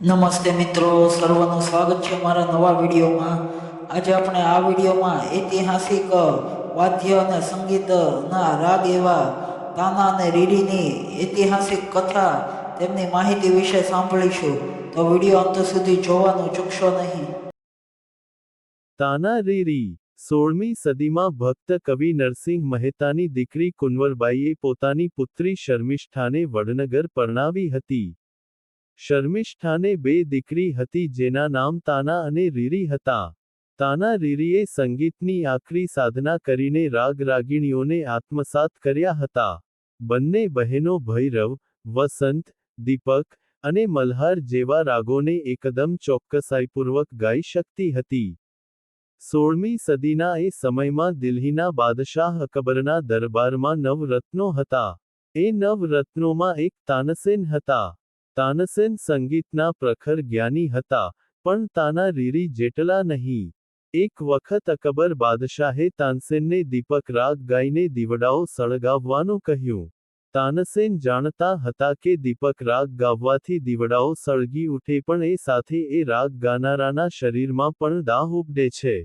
નમસ્તે મિત્રો, સર્વનું સ્વાગત છે મારા નવા વિડીયોમાં. આજે આપણે આ વિડીયોમાં ઐતિહાસિક વાદ્ય અને સંગીતના રાગ એવા તાના અને રીડીની ઐતિહાસિક કથા તેમની માહિતી વિશે સાંભળીશું. તો વીડિયો અંત સુધી જોવાનું ચૂકશો નહીં. તાના રીરી સોળમી સદીમાં ભક્ત કવિ નરસિંહ મહેતાની દીકરી કુંવરબાઈએ પોતાની પુત્રી શર્મિષ્ઠાને વડનગર પરણાવી હતી. શર્મિષ્ઠાને બે દીકરી હતી જેના નામ તાના અને રીરી હતા. તાના રીરીએ સંગીતની આકરી સાધના કરીને રાગ રાગીણીઓને આત્મસાત કર્યા હતા. બંને બહેનો ભૈરવ, વસંત, દીપક અને મલ્હાર જેવા રાગોને એકદમ ચોક્કસાઈપૂર્વક ગાઈ શકતી હતી. સોળમી સદીના એ સમયમાં દિલ્હીના બાદશાહ અકબરના દરબારમાં નવરત્નો હતા. એ નવરત્નોમાં એક તાનસેન હતા. તાનસેન સંગીતના પ્રખર જ્ઞાની હતા, પણ તાના રીરી જેટલા નહીં. એક વખત અકબર બાદશાહે તાનસેનને દીપક રાગ ગાઈને દીવડાઓ સળગાવવાનું કહ્યું. તાનસેન જાણતા હતા કે દીપક રાગ ગાવવાથી દીવડાઓ સળગી ઉઠે પણ એ સાથે એ રાગ ગાનારાના શરીરમાં પણ દાહ ઉપડે છે.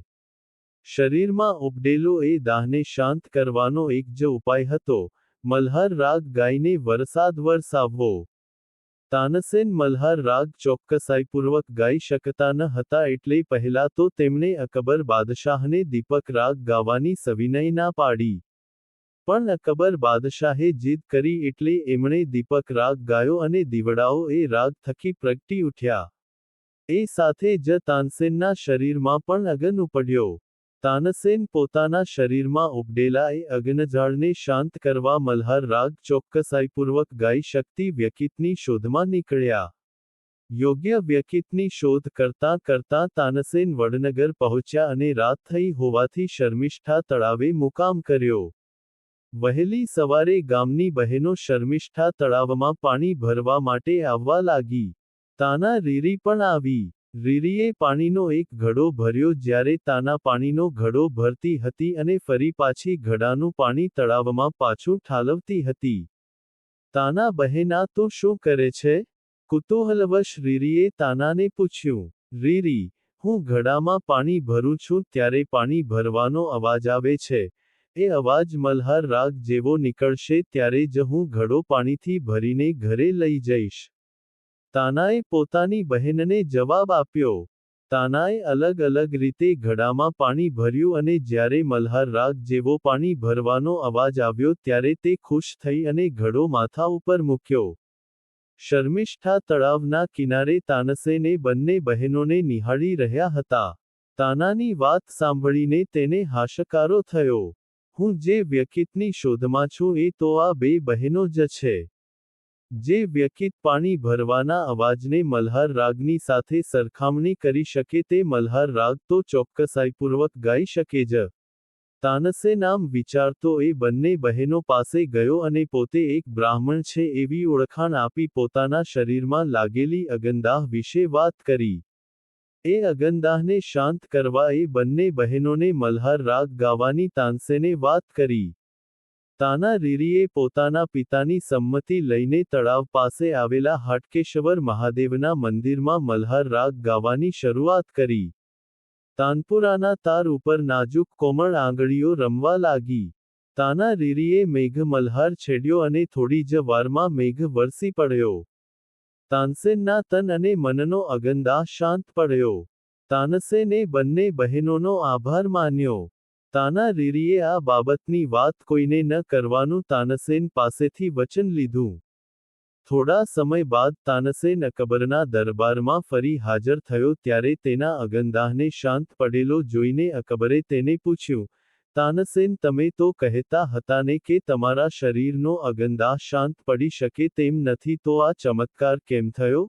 શરીરમાં ઉપડેલો એ દાહને શાંત કરવાનો એક જ ઉપાય હતો, મલ્હાર રાગ ગાઈને વરસાદ વરસાવવો. તાનસેન મલ્હાર રાગ ચોક્કસાઈપૂર્વક ગાઈ શકતા ન હતા એટલે પહેલા તો તેમણે અકબર બાદશાહને દીપક રાગ ગાવાની સવિનય ના પાડી. પણ અકબર બાદશાહે જીદ કરી એટલે એમણે દીપક રાગ ગાયો અને દીવડાઓ એ રાગ થકી પ્રગટી ઉઠ્યા. એ સાથે જ તાનસેનના શરીરમાં પણ અગન ઉપડ્યો. તાનસેન પોતાના શરીરમાં ઉપડેલા એ અગ્નજાળને શાંત કરવા મલ્હાર રાગ ચોક્કસાઈપૂર્વક ગાઈ શક્તિ વ્યકિતની શોધમાં નીકળ્યા. યોગ્ય વ્યકિતની શોધ કરતાં કરતાં તાનસેન વડનગર પહોંચ્યા અને રાત થઈ હોવાથી શર્મિષ્ઠા તળાવે મુકામ કર્યો. વહેલી સવારે ગામની બહેનો શર્મિષ્ઠા તળાવમાં પાણી ભરવા માટે આવવા લાગી. તાના રીરી પણ આવી. રીરીએ પાણીનો એક ઘડો ભર્યો જ્યારે તાના પાણીનો ઘડો ભરતી હતી અને ફરી પાછી ઘડાનું પાણી તળાવમાં પાછું ઠાલવતી હતી. તાના બહેના, તો શું કરે છે? કુતૂહલવશ રીરીએ તાનાને પૂછ્યું રીરી હું ઘડામાં પાણી ભરું છું ત્યારે પાણી ભરવાનો અવાજ આવે છે. એ અવાજ મલ્હાર રાગ જેવો નીકળશે ત્યારે જ હું ઘડો પાણીથી ભરીને ઘરે લઈ જઈશ. તાનાએ પોતાની બહેનને જવાબ આપ્યો. તાનાએ અલગ અલગ રીતે ઘડામાં પાણી ભર્યું અને જ્યારે મલ્હાર રાગ જેવો પાણી ભરવાનો અવાજ આવ્યો ત્યારે તે ખુશ થઈ અને ઘડો માથા ઉપર મૂક્યો. શર્મિષ્ઠા તળાવના કિનારે તાનસેને બંને બહેનોને નિહાળી રહ્યા હતા. તાનાની વાત સાંભળીને તેને હાશકારો થયો. હું જે વ્યકિતની શોધમાં છું એ તો આ બે બહેનો જ છે. જે વ્યકિત પાણી ભરવાના અવાજને મલ્હાર રાગની સાથે સરખામણી કરી શકે તે મલ્હાર રાગ તો ચોક્કસાઈપૂર્વક ગાઈ શકે જ. તાનસે નામ વિચારતો એ બંને બહેનો પાસે ગયો અને પોતે એક બ્રાહ્મણ છે એવી ઓળખાણ આપી પોતાના શરીરમાં લાગેલી અગનદાહ વિશે વાત કરી. એ અગનદાહને શાંત કરવા એ બંને બહેનોને મલ્હાર રાગ ગાવાની તાનસેને વાત કરી. તાના રીરીએ પોતાના પિતાની સંમતિ લઈને તળાવ પાસે આવેલા હાટકેશ્વર મહાદેવના મંદિરમાં મલ્હાર રાગ ગાવાની શરૂઆત કરી. તાનપુરાના તાર ઉપર નાજુક કોમળ આંગળીઓ રમવા લાગી. તાના રીરીએ મેઘ મલ્હાર છેડ્યો અને થોડી જ વારમાં મેઘ વરસી પડ્યો. તાનસેનના તન અને મનનો અગંદા શાંત પડ્યો. તાનસેને બંને બહેનોનો આભાર માન્યો. તાના રીરીએ આ બાબતની વાત કોઈને ન કરવાનું તાનસેન પાસેથી વચન લીધું. થોડા સમય બાદ તાનસેન અકબરના દરબારમાં ફરી હાજર થયો ત્યારે તેના અગનદાહને શાંત પડેલો જોઈને અકબરે તેને પૂછ્યું, તાનસેન, તમે તો કહેતા હતા ને કે તમારા શરીરનો અગનદાહ શાંત પડી શકે તેમ નથી તો આ ચમત્કાર કેમ થયો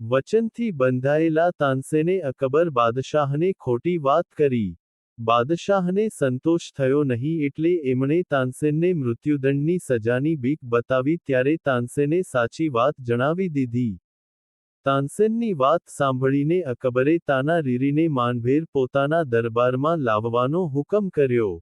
વચનથી બંધાયેલા તાનસેને અકબર બાદશાહને ખોટી વાત કરી. બાદશાહને સંતોષ થયો નહીં એટલે એમણે તાનસેનને મૃત્યુદંડની સજાની બીક બતાવી ત્યારે તાનસેને સાચી વાત જણાવી દીધી. તાનસેનની વાત સાંભળીને અકબરે તાના રીરીને માનભેર પોતાના દરબારમાં લાવવાનો હુકમ કર્યો.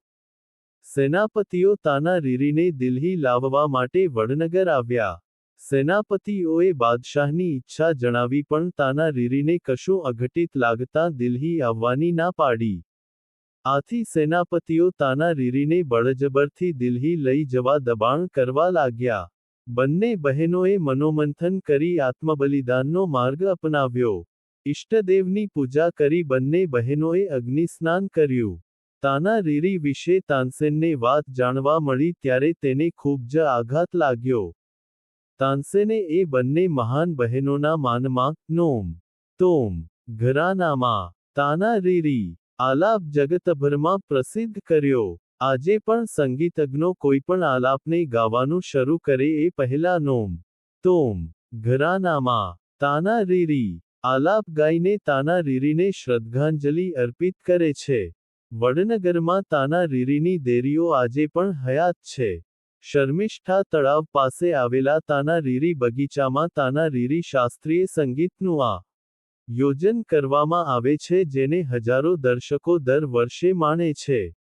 સેનાપતિઓ તાના રીરીને દિલ્હી લાવવા માટે વડનગર આવ્યા. સેનાપતિઓએ બાદશાહની ઈચ્છા જણાવી પણ તાના રીરીને કશું અઘટિત લાગતા દિલ્હી આવવાની ના પાડી. આથી સેનાપતિઓ તાના રીરીને બળજબરથી દિલ્હી લઈ જવા દબાણ કરવા લાગ્યા. બંને બહેનોએ મનોમંથન કરી આત્મબલિદાનનો માર્ગ અપનાવ્યો. ઇષ્ટદેવની પૂજા કરી બંને બહેનોએ અગ્નિસ્નાન કર્યું. તાના રીરી વિશે તાનસેનને વાત જાણવા મળી ત્યારે તેને ખૂબ જ આઘાત લાગ્યો. તાનસેને એ બંને મહાન બહેનોના માનમાં, નોમ, તોમ, ઘરાનામાં, તાના રીરી આલાપ જગતભરમાં પ્રસિદ્ધ કર્યો. આજે પણ સંગીતજ્ઞો કોઈપણ આલાપને ગાવાનું શરૂ કરે એ પહેલા નોમ. તોમ. ઘરાનામાં. તાના રીરી. આલાપ ગાઈને તાના રીરીને શ્રદ્ધાંજલિ અર્પિત કરે છે. વડનગરમાં તાના રીરીની દેરીઓ આજે પણ હયાત છે. શર્મિષ્ઠા તળાવ પાસે આવેલા તાના રીરી બગીચામાં તાના રીરી શાસ્ત્રીય સંગીતનું આ યોજન કરવામાં આવે છે જેને હજારો દર્શકો દર વર્ષે માણે છે.